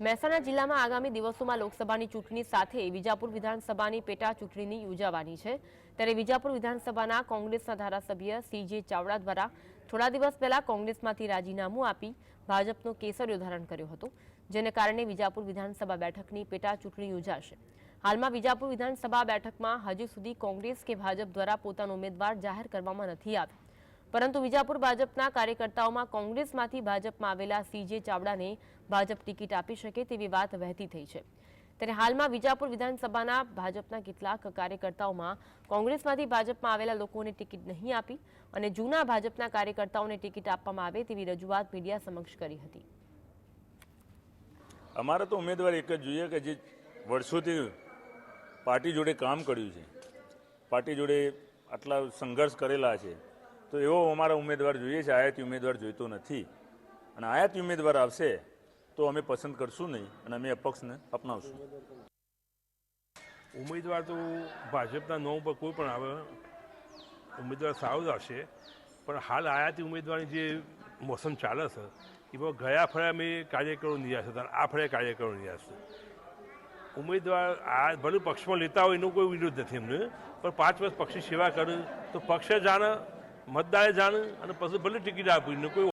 મહેસાણા જિલ્લામાં આગામી દિવસોમાં લોકસભાની ચૂંટણી સાથે વિજાપુર વિધાનસભાની પેટા ચૂંટણીની યોજાવાની છે. ત્યારે વિજાપુર વિધાનસભાના કોંગ્રેસના ધારાસભ્ય સીજે ચાવડા દ્વારા થોડા દિવસ પહેલા કોંગ્રેસમાંથી રાજીનામું આપી ભાજપનો કેસરીઓ ધારણ કર્યો હતો, જેને કારણે વિજાપુર વિધાનસભા બેઠકની પેટા ચૂંટણી યોજાશે. હાલમાં વિજાપુર વિધાનસભા બેઠકમાં હજી સુધી કોંગ્રેસ કે ભાજપ દ્વારા પોતાનો ઉમેદવાર જાહેર કરવામાં નથી આવ્યો. પરંતુ વિજાપુર ભાજપના કાર્યકર્તાઓમાં કોંગ્રેસમાંથી ભાજપમાં આવેલા સીજે ચાવડાને ભાજપ ટિકિટ આપી શકે તેવી વાત વહેતી થઈ છે. ત્યારે હાલમાં વિજાપુર વિધાનસભાના ભાજપના કેટલાક કાર્યકર્તાઓમાં કોંગ્રેસમાંથી ભાજપમાં આવેલા લોકોને ટિકિટ નહીં આપી અને જૂના ભાજપના કાર્યકર્તાઓને ટિકિટ આપવામાં આવે તેવી રજૂઆત મીડિયા સમક્ષ કરી હતી. અમારે તો ઉમેદવાર એક જ જોઈએ કે જે વર્ષોથી પાર્ટી જોડે કામ કર્યું છે. પાર્ટી જોડે આટલા સંઘર્ષ કરેલા છે. તો એવો અમારા ઉમેદવાર જોઈએ છે, આયાતી ઉમેદવાર જોઈતો નથી. અને આયાતી ઉમેદવાર આવશે, તો અમે પસંદ કરશું નહીં અને અમે અપક્ષને અપનાવશું. ઉમેદવાર તો ભાજપના નો પર કોઈ પણ આવે, ઉમેદવાર સારો જ આવશે. પણ હાલ આયાતી ઉમેદવારની જે મોસમ ચાલે છે એમાં ગયા ફળે અમે કાર્યકરો નિરાશ હતા આ ફળે કાર્યકરો નિરાશ ઉમેદવાર આ ભલે પક્ષમાં લેતા હોય એનો કોઈ વિરોધ નથી એમને, પણ પાંચ વર્ષ પક્ષની સેવા કરે તો પક્ષે જાણે મતદારે જાણે અને પછી ભલે ટિકિટ આપી એનો કોઈ